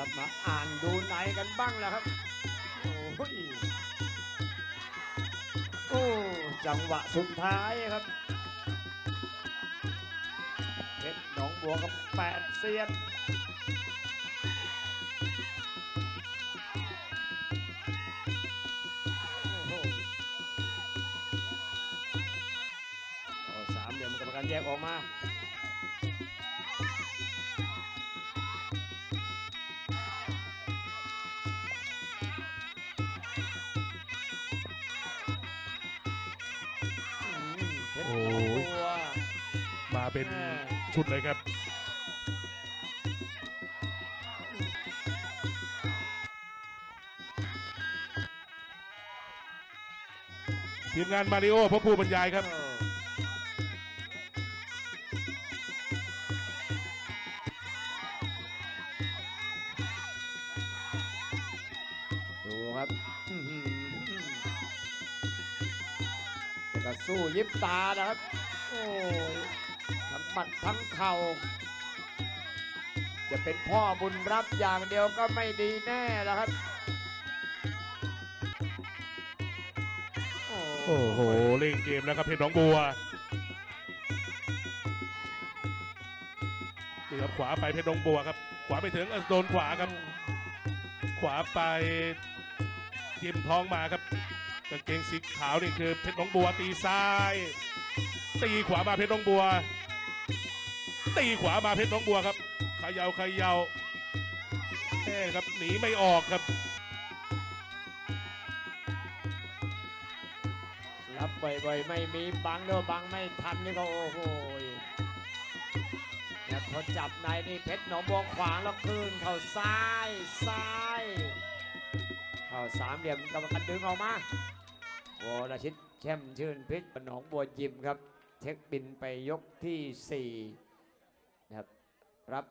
ครับมาอ่านดูในกันบ้างแล้วครับ โอ้ยโอ้จังหวะสุดท้ายครับเพชรหนองบัวกับแปดเซียนโอ้โหสามเหลี่ยมกรรมการแยกออกมา องบัวมาเป็นชุดเลยครับ ทีมงานมาริโอพบผู้บรรยายครับ ดูครับ ก็สู้ยิบตานะครับ โอ้ยทั้งปัดทั้งเข่า จะเป็นพ่อบุญรับอย่างเดียวก็ไม่ดีแน่แล้วครับ โอ้โหเล่นเกมแล้วครับเพชรหนองบัวนี่ครับขวาไปเพชรหนองบัวครับ ขวาไปถึงเออโดนขวาครับ ขวาไปจิ้มท้องมาครับ กางเกงสีขาวนี่คือเพชรหนองบัวตีซ้าย ตีขวามาเพชรหนองบัว ตีขวามาเพชรหนองบัวครับเขยาเขยาวแค่ครับหนีไม่ออกครับ รับบ่อยๆ ไม่มีบังเด้อบังไม่ทันนี่ก็โอ้โหเนี่ยพอจับในนี่เพชรหนองบัวขวางแล้วคืนเข่าซ้ายซ้าย เข่าสามเหลี่ยมกรรมการดึงออกมาวรชิตแช่มชื่นพชรหนองบัวยิมครับ เช็คบินไปยกที่สี่นะครับรับ